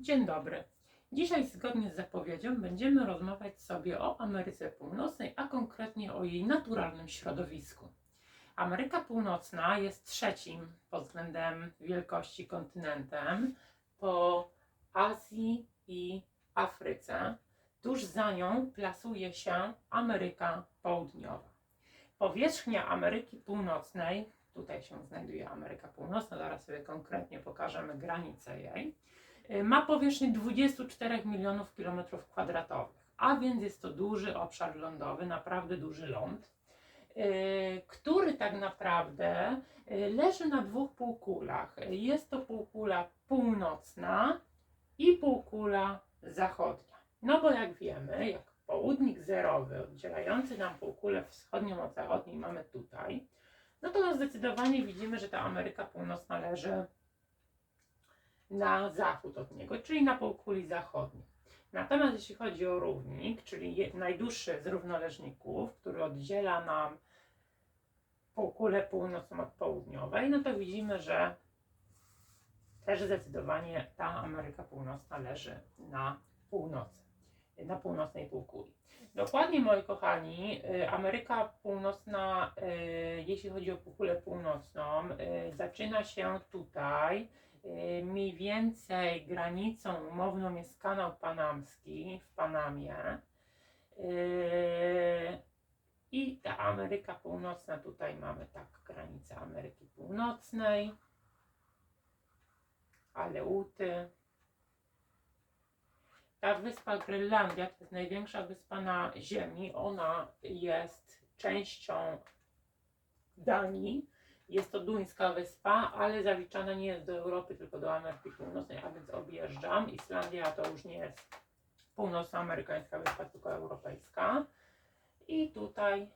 Dzień dobry. Dzisiaj, zgodnie z zapowiedzią, będziemy rozmawiać sobie o Ameryce Północnej, a konkretnie o jej naturalnym środowisku. Ameryka Północna jest trzecim pod względem wielkości kontynentem po Azji i Afryce. Tuż za nią plasuje się Ameryka Południowa. Powierzchnia Ameryki Północnej, tutaj się znajduje Ameryka Północna, zaraz sobie konkretnie pokażemy granice jej, ma powierzchnię 24 milionów kilometrów kwadratowych, a więc jest to duży obszar lądowy, naprawdę duży ląd, y, który tak naprawdę y, leży na dwóch półkulach. Jest to półkula północna i półkula zachodnia. No bo jak wiemy, jak południk zerowy oddzielający nam półkulę wschodnią od zachodniej mamy tutaj, no to zdecydowanie widzimy, że ta Ameryka Północna leży na zachód od niego, czyli na półkuli zachodniej. Natomiast jeśli chodzi o równik, czyli najdłuższy z równoleżników, który oddziela nam półkulę północną od południowej, no to widzimy, że też zdecydowanie ta Ameryka Północna leży na północy, na północnej półkuli. Dokładnie, moi kochani, y, Ameryka Północna, y, jeśli chodzi o półkulę północną, y, zaczyna się tutaj. Y, Mniej więcej granicą umowną jest kanał panamski w Panamie. Y, I ta Ameryka Północna, tutaj mamy tak granicę Ameryki Północnej, Aleuty. Ta wyspa Grenlandia to jest największa wyspa na Ziemi. Ona jest częścią Danii. Jest to duńska wyspa, ale zaliczana nie jest do Europy, tylko do Ameryki Północnej, a więc objeżdżam. Islandia to już nie jest północnoamerykańska wyspa, tylko europejska. I tutaj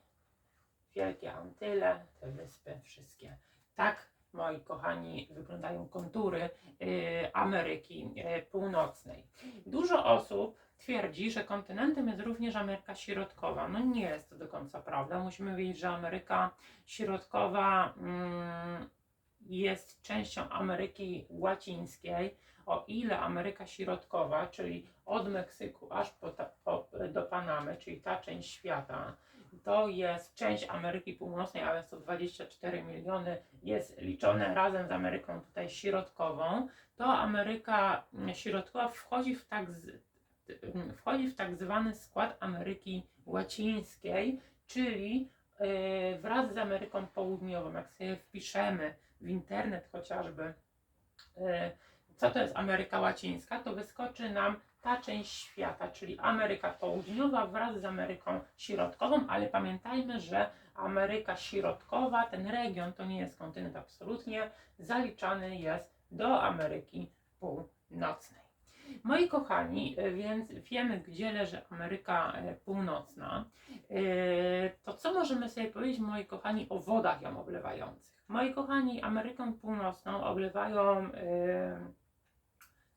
Wielkie Antyle, te wyspy wszystkie. Tak, moi kochani, wyglądają kontury y, Ameryki y, Północnej. Dużo osób twierdzi, że kontynentem jest również Ameryka Środkowa. No nie jest to do końca prawda. Musimy wiedzieć, że Ameryka Środkowa mm, jest częścią Ameryki Łacińskiej, o ile Ameryka Środkowa, czyli od Meksyku aż po, ta, po, do Panamy, czyli ta część świata, to jest część Ameryki Północnej, a więc to 24 miliony jest liczone razem z Ameryką tutaj środkową, to Ameryka Środkowa wchodzi w tak, z, wchodzi w tak zwany skład Ameryki Łacińskiej, czyli yy, wraz z Ameryką Południową, jak sobie wpiszemy w internet chociażby, yy, co to jest Ameryka Łacińska, to wyskoczy nam ta część świata, czyli Ameryka Południowa wraz z Ameryką Środkową, ale pamiętajmy, że Ameryka Środkowa, ten region to nie jest kontynent absolutnie, zaliczany jest do Ameryki Północnej. Moi kochani, y, więc wiemy, gdzie leży Ameryka e, Północna. Y, To co możemy sobie powiedzieć, moi kochani, o wodach ją oblewających? Moi kochani, Amerykę Północną oblewają y,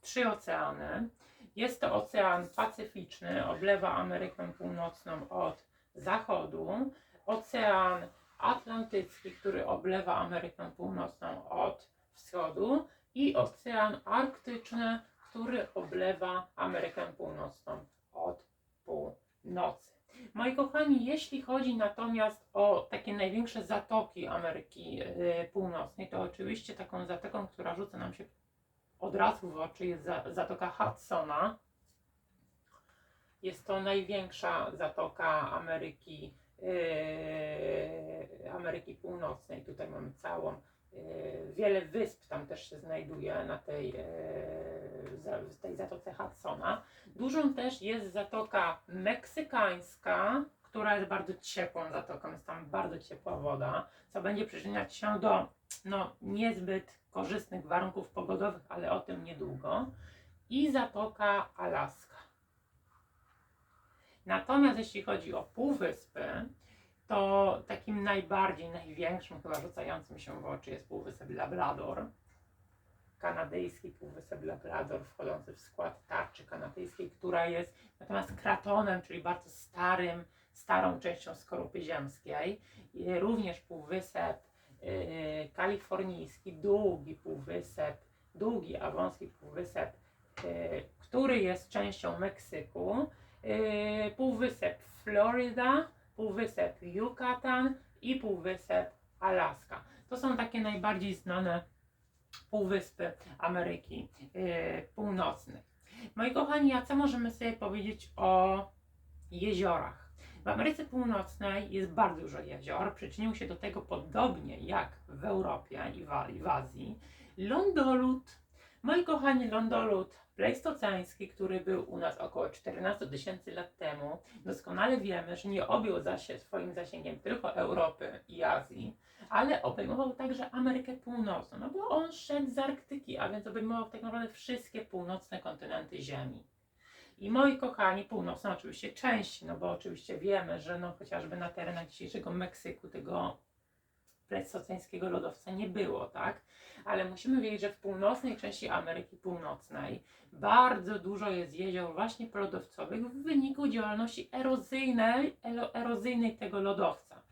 trzy oceany. Jest to Ocean Pacyficzny, oblewa Amerykę Północną od zachodu. Ocean Atlantycki, który oblewa Amerykę Północną od wschodu. I Ocean Arktyczny, który oblewa Amerykę Północną od północy. Moi kochani, jeśli chodzi natomiast o takie największe zatoki Ameryki y, Północnej, to oczywiście taką zatoką, która rzuca nam się od razu w oczy jest za, Zatoka Hudsona. Jest to największa zatoka Ameryki, yy, Ameryki Północnej. Tutaj mamy całą, yy, wiele wysp tam też się znajduje na tej, yy, za, tej Zatoce Hudsona. Dużą też jest Zatoka Meksykańska, która jest bardzo ciepłą zatoką, jest tam bardzo ciepła woda, co będzie przyczyniać się do no, niezbyt korzystnych warunków pogodowych, ale o tym niedługo. I Zatoka Alaska. Natomiast jeśli chodzi o półwyspy, to takim najbardziej, największym, chyba rzucającym się w oczy jest półwysep Labrador. Kanadyjski półwysep Labrador, wchodzący w skład tarczy kanadyjskiej, która jest natomiast kratonem, czyli bardzo starym, starą częścią skorupy ziemskiej. Również półwysep kalifornijski, długi półwysep, długi, a wąski półwysep który jest częścią Meksyku, e, półwysep Florida, półwysep Yucatan i półwysep Alaska. To są takie najbardziej znane półwyspy Ameryki e, Północnej. Moi kochani, a co możemy sobie powiedzieć o jeziorach? W Ameryce Północnej jest bardzo dużo jezior. Przyczynił się do tego podobnie jak w Europie i w, w Azji. Lądolud, moi kochani, lądolud plejstoceński, który był u nas około 14 tysięcy lat temu, doskonale wiemy, że nie objął zasie swoim zasięgiem tylko Europy i Azji, ale obejmował także Amerykę Północną, no bo on szedł z Arktyki, a więc obejmował tak naprawdę wszystkie północne kontynenty Ziemi. I moi kochani, północna oczywiście część, no bo oczywiście wiemy, że no chociażby na terenach dzisiejszego Meksyku tego plestoceńskiego lodowca nie było, tak? Ale musimy wiedzieć, że w północnej części Ameryki Północnej bardzo dużo jest jezior właśnie lodowcowych w wyniku działalności erozyjnej, ero, erozyjnej tego lodowca.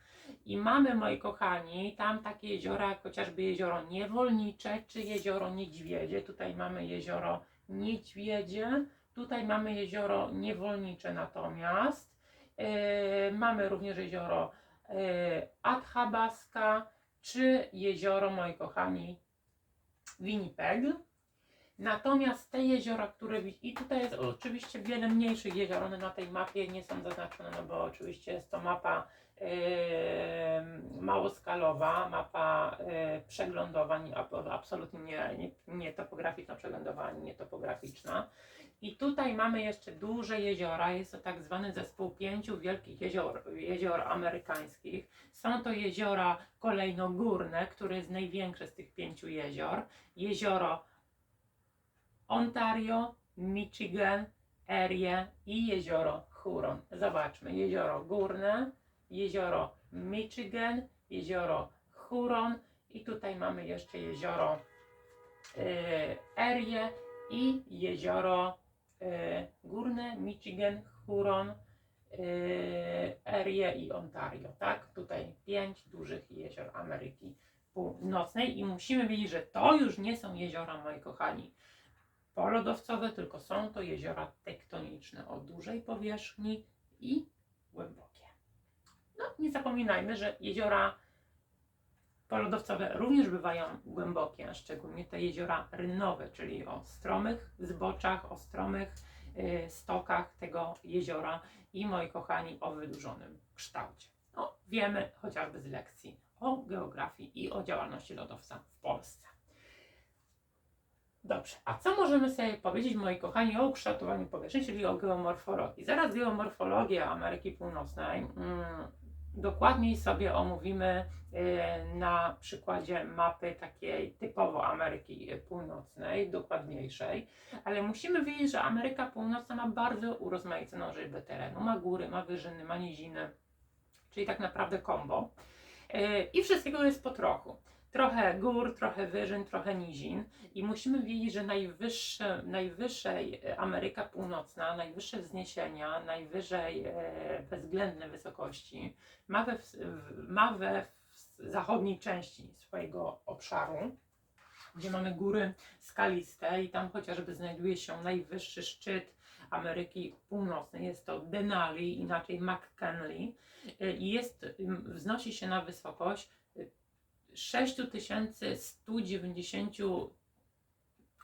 I mamy, moi kochani, tam takie jeziora, jak chociażby jezioro Niewolnicze czy jezioro Niedźwiedzie. Tutaj mamy jezioro Niedźwiedzie, tutaj mamy jezioro Niewolnicze natomiast. Yy, mamy również jezioro yy, Athabasca czy jezioro, moi kochani, Winnipeg. Natomiast te jeziora, które i tutaj jest oczywiście wiele mniejszych jezior, one na tej mapie nie są zaznaczone, no bo oczywiście jest to mapa małoskalowa, mapa yy, przeglądowa, nie, ab- absolutnie nie, nie, nie topograficzna przeglądowa, ani nie topograficzna. I tutaj mamy jeszcze duże jeziora, jest to tak zwany zespół pięciu wielkich jezior, jezior amerykańskich. Są to jeziora kolejnogórne, które jest największe z tych pięciu jezior. Jezioro Ontario, Michigan, Erie i jezioro Huron. Zobaczmy, jezioro górne, jezioro Michigan, jezioro Huron i tutaj mamy jeszcze jezioro e, Erie i jezioro e, górne, Michigan, Huron, e, Erie i Ontario, tak? Tutaj pięć dużych jezior Ameryki Północnej i musimy wiedzieć, że to już nie są jeziora, moi kochani, polodowcowe, tylko są to jeziora tektoniczne o dużej powierzchni i głębokie. No, nie zapominajmy, że jeziora polodowcowe również bywają głębokie, szczególnie te jeziora rynnowe, czyli o stromych zboczach, o stromych y, stokach tego jeziora i moi kochani o wydłużonym kształcie. No, wiemy chociażby z lekcji o geografii i o działalności lodowca w Polsce. Dobrze, a co możemy sobie powiedzieć, moi kochani, o ukształtowaniu powierzchni, czyli o geomorfologii? Zaraz geomorfologię Ameryki Północnej mm, dokładniej sobie omówimy y, na przykładzie mapy takiej typowo Ameryki Północnej, dokładniejszej, ale musimy wiedzieć, że Ameryka Północna ma bardzo urozmaiconą rzeźbę terenu. Ma góry, ma wyżyny, ma niziny, czyli tak naprawdę kombo. Y, I wszystkiego jest po trochu. Trochę gór, trochę wyżyn, trochę nizin. I musimy wiedzieć, że najwyższe, najwyżej e, Ameryka Północna, najwyższe wzniesienia, najwyżej e, bezwzględne wysokości ma we, ma we zachodniej części swojego obszaru, gdzie mamy góry skaliste i tam chociażby znajduje się najwyższy szczyt Ameryki Północnej. Jest to Denali, inaczej McKinley e, i jest, wznosi się na wysokość 6190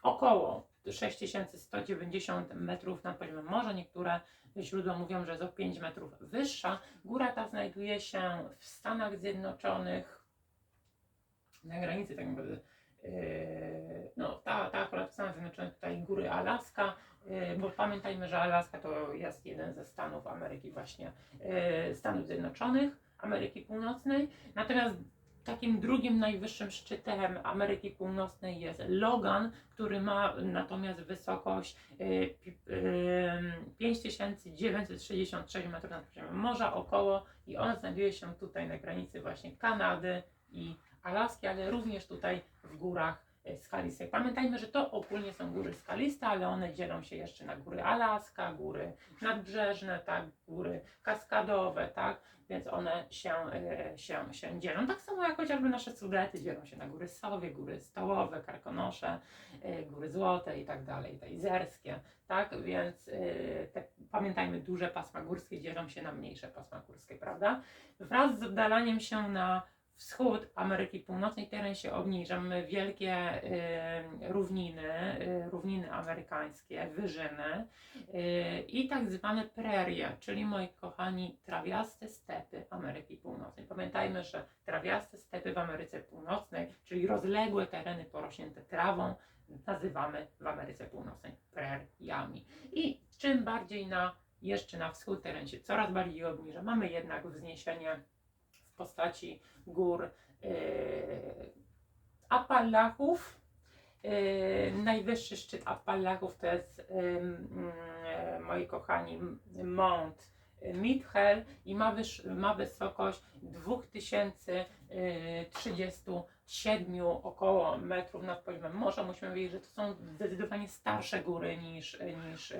około 6190 metrów nad poziomem morza. Niektóre źródła mówią, że jest o 5 metrów wyższa. Góra ta znajduje się w Stanach Zjednoczonych, na granicy tak naprawdę. Yy, no, ta, ta akurat w Stanach Zjednoczonych tutaj góry Alaska, yy, bo pamiętajmy, że Alaska to jest jeden ze stanów Ameryki właśnie, yy, Stanów Zjednoczonych, Ameryki Północnej. Natomiast takim drugim najwyższym szczytem Ameryki Północnej jest Logan, który ma natomiast wysokość y, pi- y, 5966 metrów nad poziomem morza około i on znajduje się tutaj na granicy właśnie Kanady i Alaski, ale również tutaj w górach y, skalistych. Pamiętajmy, że to ogólnie są góry skaliste, ale one dzielą się jeszcze na góry Alaska, góry nadbrzeżne, tak, góry kaskadowe, tak, więc one się, e, się, się dzielą. Tak samo jak chociażby nasze Sudety dzielą się na góry Sowie, góry Stołowe, Karkonosze y, Góry Złote i tak dalej, te izerskie, tak? Więc te, pamiętajmy, duże pasma górskie dzielą się na mniejsze pasma górskie, prawda? Wraz z oddalaniem się na wschód Ameryki Północnej teren się obniża. Mamy wielkie y, równiny, y, równiny amerykańskie, wyżyny y, i tak zwane prerie, czyli moi kochani, trawiaste stepy Ameryki Północnej. Pamiętajmy, że trawiaste stepy w Ameryce Północnej, czyli rozległe tereny porośnięte trawą, nazywamy w Ameryce Północnej preriami. I czym bardziej na jeszcze na wschód teren się coraz bardziej obniża. Mamy jednak wzniesienie postaci gór yy, Appalachów. Yy, najwyższy szczyt Appalachów to jest, yy, moi kochani, Mount Mitchell i ma, ma wysokość 2037 około metrów nad poziomem morza. Musimy wiedzieć, że to są zdecydowanie starsze góry niż, niż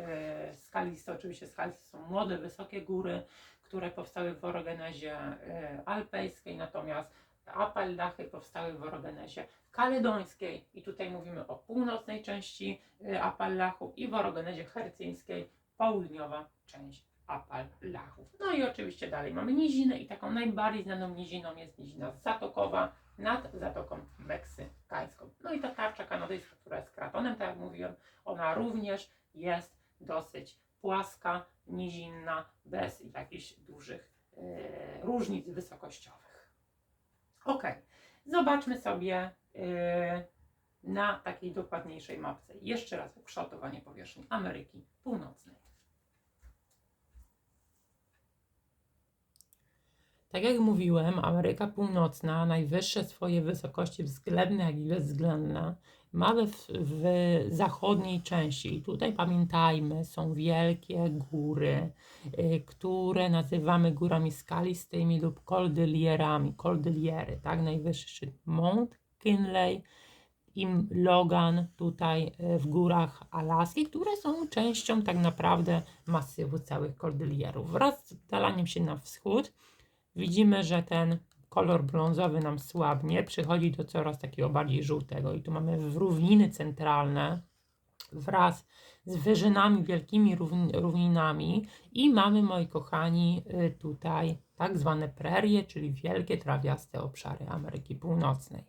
skaliste. Oczywiście skaliste są młode, wysokie góry, które powstały w orogenezie e, alpejskiej, natomiast Appalachy powstały w orogenezie kaledońskiej i tutaj mówimy o północnej części e, Appalachów i w orogenezie hercyńskiej południowa część Appalachów. No i oczywiście dalej mamy nizinę i taką najbardziej znaną niziną jest nizina zatokowa nad Zatoką Meksykańską. No i ta tarcza kanadyjska, która jest kratonem, tak jak mówiłem, ona również jest dosyć płaska, nizinna, bez jakichś dużych e, różnic wysokościowych. Ok, zobaczmy sobie e, na takiej dokładniejszej mapce jeszcze raz ukształtowanie powierzchni Ameryki Północnej. Tak jak mówiłem, Ameryka Północna, najwyższe swoje wysokości względne, jak i bezwzględne, mamy w, w zachodniej części. I tutaj pamiętajmy, są wielkie góry, y, które nazywamy górami skalistymi lub koldylierami, koldyliery, tak? Najwyższy Mount Kinley i Logan tutaj y, w górach Alaski, które są częścią tak naprawdę masywu całych koldylierów. Wraz z oddalaniem się na wschód, widzimy, że ten kolor brązowy nam słabnie, przychodzi do coraz takiego bardziej żółtego. I tu mamy równiny centralne wraz z wyżynami, wielkimi równi- równinami. I mamy, moi kochani, y, tutaj tak zwane prerie, czyli wielkie trawiaste obszary Ameryki Północnej.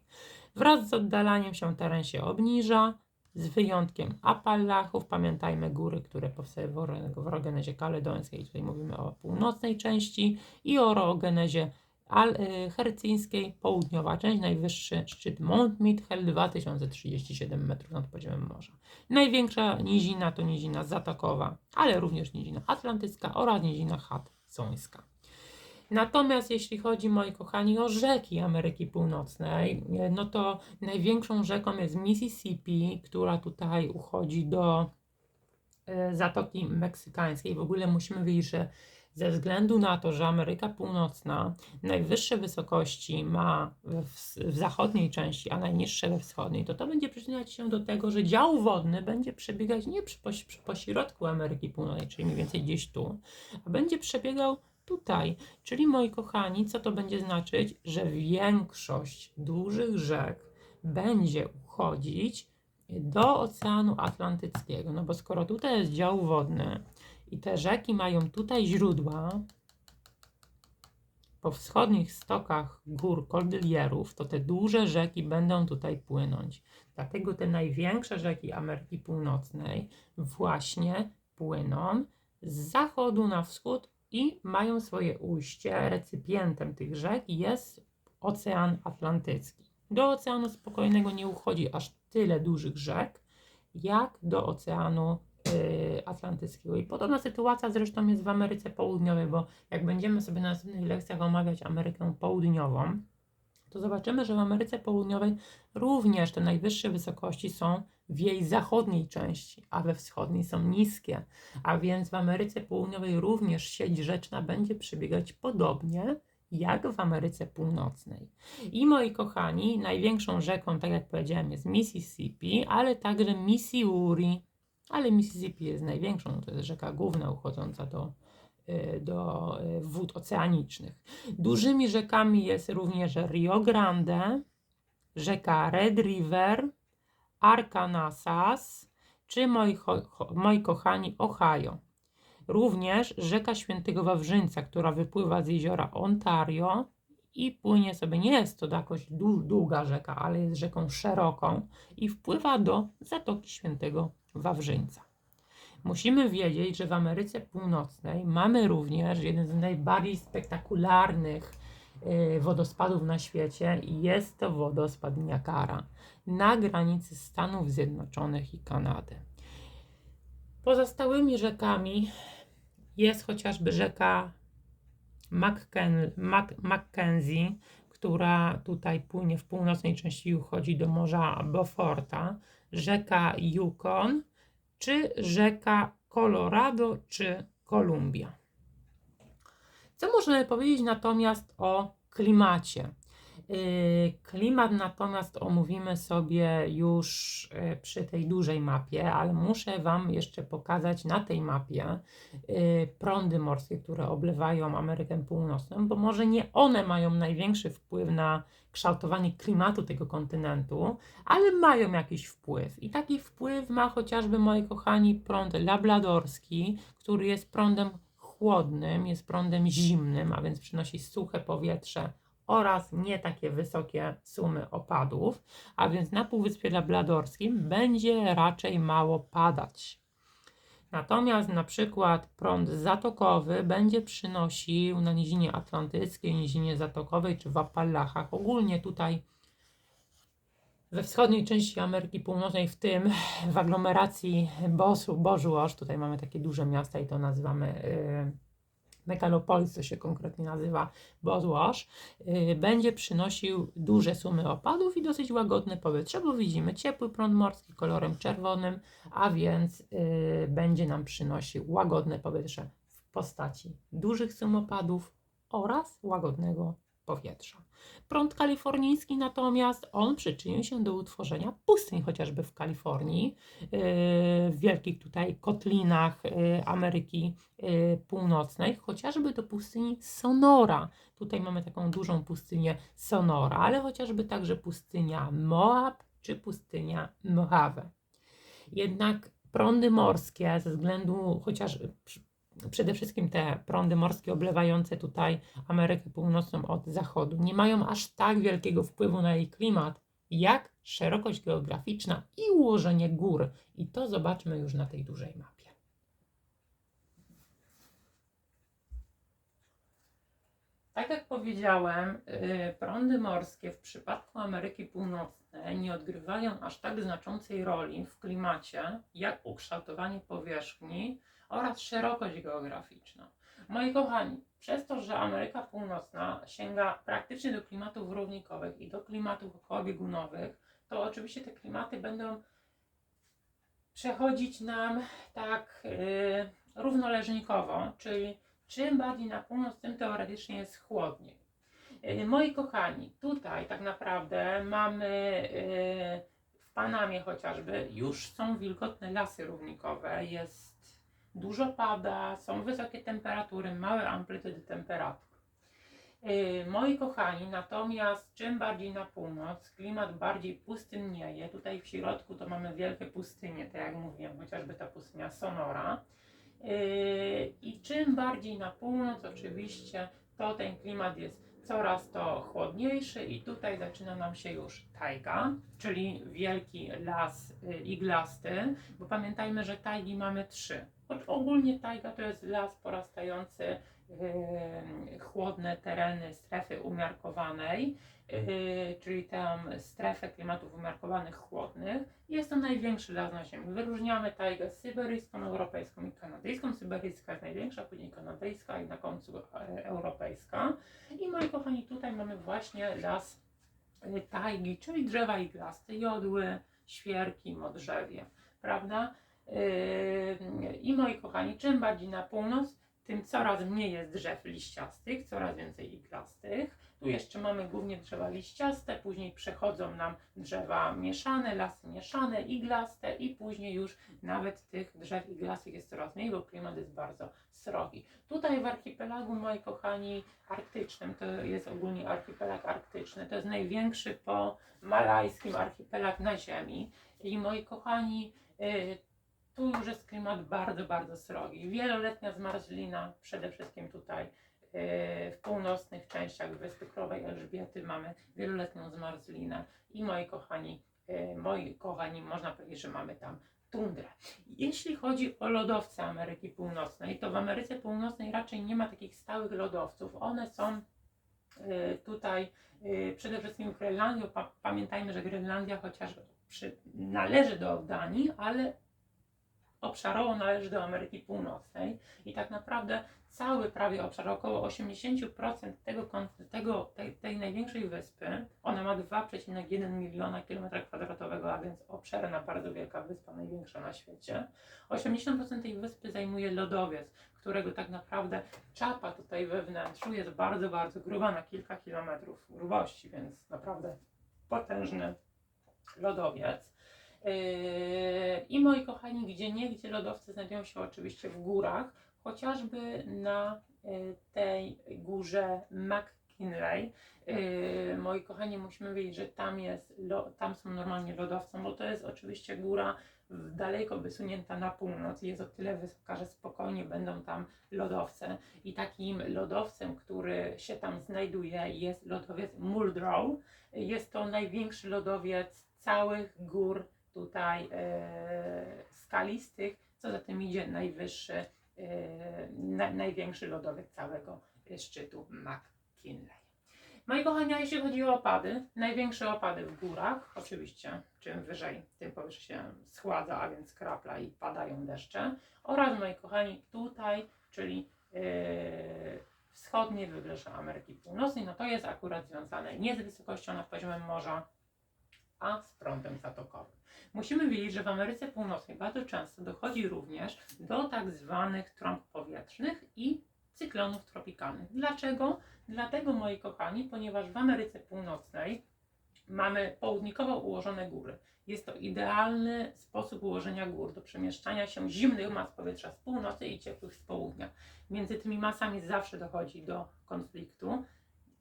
Wraz z oddalaniem się teren się obniża, z wyjątkiem Appalachów, pamiętajmy góry, które powstały w w orogenezie kaledońskiej, tutaj mówimy o północnej części i o orogenezie al- y, hercyńskiej, południowa część, najwyższy szczyt Mount Mitchell, 2037 metrów nad poziomem morza. Największa nizina to nizina Zatokowa, ale również nizina atlantycka oraz nizina Hudsońska. Natomiast jeśli chodzi, moi kochani, o rzeki Ameryki Północnej, e, no to największą rzeką jest Mississippi, która tutaj uchodzi do e, Zatoki Meksykańskiej. W ogóle musimy wiedzieć, że ze względu na to, że Ameryka Północna najwyższe wysokości ma w, w zachodniej części, a najniższe we wschodniej, to to będzie przyczyniać się do tego, że dział wodny będzie przebiegać nie przy, przy pośrodku Ameryki Północnej, czyli mniej więcej gdzieś tu, a będzie przebiegał tutaj. Czyli moi kochani, co to będzie znaczyć? Że większość dużych rzek będzie uchodzić do Oceanu Atlantyckiego. No bo skoro tutaj jest dział wodny i te rzeki mają tutaj źródła po wschodnich stokach gór Kordylierów, to te duże rzeki będą tutaj płynąć. Dlatego te największe rzeki Ameryki Północnej właśnie płyną z zachodu na wschód i mają swoje ujście. Recypientem tych rzek jest Ocean Atlantycki. Do Oceanu Spokojnego nie uchodzi aż tyle dużych rzek, jak do Oceanu Atlantyckiego. I podobna sytuacja zresztą jest w Ameryce Południowej, bo jak będziemy sobie na następnych lekcjach omawiać Amerykę Południową, to zobaczymy, że w Ameryce Południowej również te najwyższe wysokości są w jej zachodniej części, a we wschodniej są niskie. A więc w Ameryce Południowej również sieć rzeczna będzie przebiegać podobnie jak w Ameryce Północnej. I moi kochani, największą rzeką, tak jak powiedziałem, jest Mississippi, ale także Missouri. Ale Mississippi jest największą, to jest rzeka główna uchodząca do, y, do y, wód oceanicznych. Dużymi rzekami jest również Rio Grande, rzeka Red River, Arkansas czy moi, moi kochani Ohio. Również rzeka Świętego Wawrzyńca, która wypływa z jeziora Ontario i płynie sobie, nie jest to jakoś dłu- długa rzeka, ale jest rzeką szeroką i wpływa do Zatoki Świętego Wawrzyńca. Musimy wiedzieć, że w Ameryce Północnej mamy również jeden z najbardziej spektakularnych y, wodospadów na świecie i jest to wodospad Niagara na granicy Stanów Zjednoczonych i Kanady. Pozostałymi rzekami jest chociażby rzeka Macken- Mac- Mackenzie, która tutaj płynie w północnej części i uchodzi do Morza Beauforta, rzeka Yukon, czy rzeka Colorado, czy Columbia. Co możemy powiedzieć natomiast o klimacie? Yy, Klimat natomiast omówimy sobie już yy, przy tej dużej mapie, ale muszę Wam jeszcze pokazać na tej mapie yy, prądy morskie, które oblewają Amerykę Północną, bo może nie one mają największy wpływ na kształtowanie klimatu tego kontynentu, ale mają jakiś wpływ. I taki wpływ ma chociażby, moi kochani, prąd labradorski, który jest prądem chłodnym, jest prądem zimnym, a więc przynosi suche powietrze oraz nie takie wysokie sumy opadów, a więc na Półwyspie Labradorskim będzie raczej mało padać. Natomiast na przykład prąd zatokowy będzie przynosił na Nizinie Atlantyckiej, Nizinie Zatokowej czy w Appalachach. Ogólnie tutaj we wschodniej części Ameryki Północnej, w tym w aglomeracji Bosu, Bożułoż, tutaj mamy takie duże miasta i to nazywamy y, Megalopolis, to się konkretnie nazywa Boswash, y, będzie przynosił duże sumy opadów i dosyć łagodne powietrze, bo widzimy ciepły prąd morski kolorem czerwonym, a więc y, będzie nam przynosił łagodne powietrze w postaci dużych sum opadów oraz łagodnego powietrza. Prąd kalifornijski natomiast on przyczynił się do utworzenia pustyń, chociażby w Kalifornii, yy, w wielkich tutaj kotlinach yy, Ameryki yy, Północnej, chociażby do pustyni Sonora. Tutaj mamy taką dużą pustynię Sonora, ale chociażby także pustynia Moab czy pustynia Mojave. Jednak prądy morskie ze względu chociaż przede wszystkim te prądy morskie oblewające tutaj Amerykę Północną od zachodu nie mają aż tak wielkiego wpływu na jej klimat, jak szerokość geograficzna i ułożenie gór. I to zobaczmy już na tej dużej mapie. Tak jak powiedziałem, y, prądy morskie w przypadku Ameryki Północnej nie odgrywają aż tak znaczącej roli w klimacie, jak ukształtowanie powierzchni oraz szerokość geograficzna. Moi kochani, przez to, że Ameryka Północna sięga praktycznie do klimatów równikowych i do klimatów okołobiegunowych, to oczywiście te klimaty będą przechodzić nam tak yy, równoleżnikowo, czyli czym bardziej na północ, tym teoretycznie jest chłodniej. Yy, moi kochani, tutaj tak naprawdę mamy yy, w Panamie chociażby już są wilgotne lasy równikowe, jest dużo pada, są wysokie temperatury, małe amplitudy temperatur. Yy, moi kochani, natomiast czym bardziej na północ, klimat bardziej pustynnieje. Tutaj w środku to mamy wielkie pustynie, tak jak mówiłem, chociażby ta pustynia Sonora. Yy, I czym bardziej na północ, oczywiście, to ten klimat jest coraz to chłodniejszy i tutaj zaczyna nam się już tajga, czyli wielki las y, iglasty, bo pamiętajmy, że tajgi mamy trzy. Ogólnie tajga to jest las porastający yy, chłodne tereny strefy umiarkowanej, yy, czyli tę strefę klimatów umiarkowanych chłodnych. Jest to największy las na Ziemi. Wyróżniamy tajgę syberyjską, europejską i kanadyjską. Syberyjska jest największa, później kanadyjska i na końcu e, europejska. I moi kochani, tutaj mamy właśnie las y, tajgi, czyli drzewa iglaste, jodły, świerki, modrzewie, prawda? Yy, I moi kochani, czym bardziej na północ, tym coraz mniej jest drzew liściastych, coraz więcej iglastych. Tu jeszcze mamy głównie drzewa liściaste, później przechodzą nam drzewa mieszane, lasy mieszane, iglaste i później już nawet tych drzew iglastych jest coraz mniej, bo klimat jest bardzo srogi. Tutaj w archipelagu, moi kochani, arktycznym, to jest ogólnie archipelag arktyczny, to jest największy po malajskim archipelag na Ziemi. I moi kochani, y, tu już jest klimat bardzo, bardzo srogi. Wieloletnia zmarzlina, przede wszystkim tutaj w północnych częściach Wyspy Królowej Elżbiety mamy wieloletnią zmarzlinę. I moi kochani, y, moi kochani, można powiedzieć, że mamy tam tundrę. Jeśli chodzi o lodowce Ameryki Północnej, to w Ameryce Północnej raczej nie ma takich stałych lodowców. One są y, tutaj y, przede wszystkim w Grenlandii. Pa, pamiętajmy, że Grenlandia chociaż przy, należy do Danii, ale obszarowo należy do Ameryki Północnej i tak naprawdę cały prawie obszar, około 80% tego, tego, tej, tej największej wyspy, ona ma 2,1 miliona kilometra kwadratowego, a więc obszerna, bardzo wielka wyspa, największa na świecie. 80% tej wyspy zajmuje lodowiec, którego tak naprawdę czapa tutaj we wnętrzu jest bardzo, bardzo gruba, na kilka kilometrów grubości, więc naprawdę potężny lodowiec. Yy, I moi kochani, gdzie niegdzie lodowce znajdują się oczywiście w górach, chociażby na yy, tej górze McKinley. Yy, Moi kochani, musimy wiedzieć, że tam, jest, tam są normalnie lodowce, bo to jest oczywiście góra daleko wysunięta na północ i jest o tyle wysoka, że spokojnie będą tam lodowce. I takim lodowcem, który się tam znajduje, jest lodowiec Muldrow. Jest to największy lodowiec całych gór tutaj e, skalistych, co za tym idzie najwyższy, e, na, największy lodowiec całego szczytu McKinley. Moi kochani, jeśli chodzi o opady, największe opady w górach, oczywiście, czym wyżej, tym powietrze się schładza, a więc krapla i padają deszcze. Oraz, moi kochani, tutaj, czyli e, wschodnie wybrzeże Ameryki Północnej, no to jest akurat związane nie z wysokością nad poziomem morza, a z prądem zatokowym. Musimy wiedzieć, że w Ameryce Północnej bardzo często dochodzi również do tak zwanych trąb powietrznych i cyklonów tropikalnych. Dlaczego? Dlatego, moi kochani, ponieważ w Ameryce Północnej mamy południkowo ułożone góry. Jest to idealny sposób ułożenia gór do przemieszczania się zimnych mas powietrza z północy i ciepłych z południa. Między tymi masami zawsze dochodzi do konfliktu.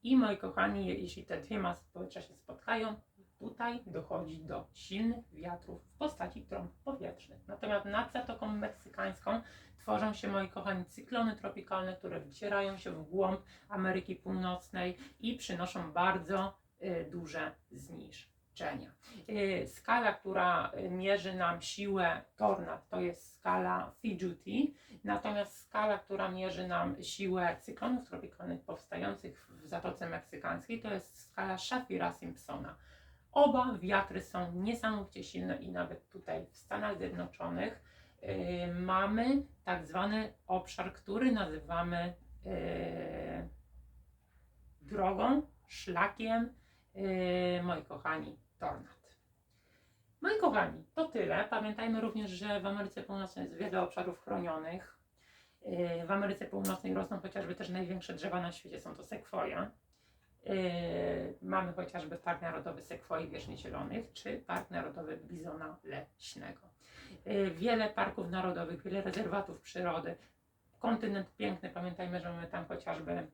I moi kochani, jeśli te dwie masy powietrza się spotkają, tutaj dochodzi do silnych wiatrów w postaci trąb powietrznych. Natomiast nad Zatoką Meksykańską tworzą się, moi kochani, cyklony tropikalne, które wdzierają się w głąb Ameryki Północnej i przynoszą bardzo y, duże zniszczenia. Y, skala, która y, mierzy nam siłę tornad, to jest skala Fijuti, natomiast skala, która mierzy nam siłę cyklonów tropikalnych powstających w Zatoce Meksykańskiej, to jest skala Shafira-Simpsona. Oba wiatry są niesamowicie silne i nawet tutaj w Stanach Zjednoczonych yy, mamy tak zwany obszar, który nazywamy yy, drogą, szlakiem, yy, moi kochani, tornad. Moi kochani, to tyle. Pamiętajmy również, że w Ameryce Północnej jest wiele obszarów chronionych. W Ameryce Północnej rosną chociażby też największe drzewa na świecie, są to sekwoje. Yy, mamy chociażby Park Narodowy Sekwoi Wiecznie Zielonych, czy Park Narodowy Bizona Leśnego. Yy, wiele parków narodowych, wiele rezerwatów przyrody. Kontynent piękny, pamiętajmy, że mamy tam chociażby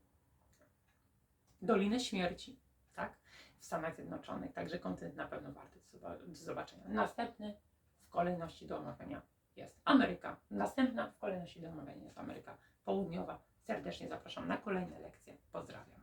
Dolinę Śmierci, tak? W Stanach Zjednoczonych, także kontynent na pewno warty do zobaczenia. Następny w kolejności do omawiania jest Ameryka. Następna w kolejności do omawiania jest Ameryka Południowa. Serdecznie zapraszam na kolejne lekcje. Pozdrawiam.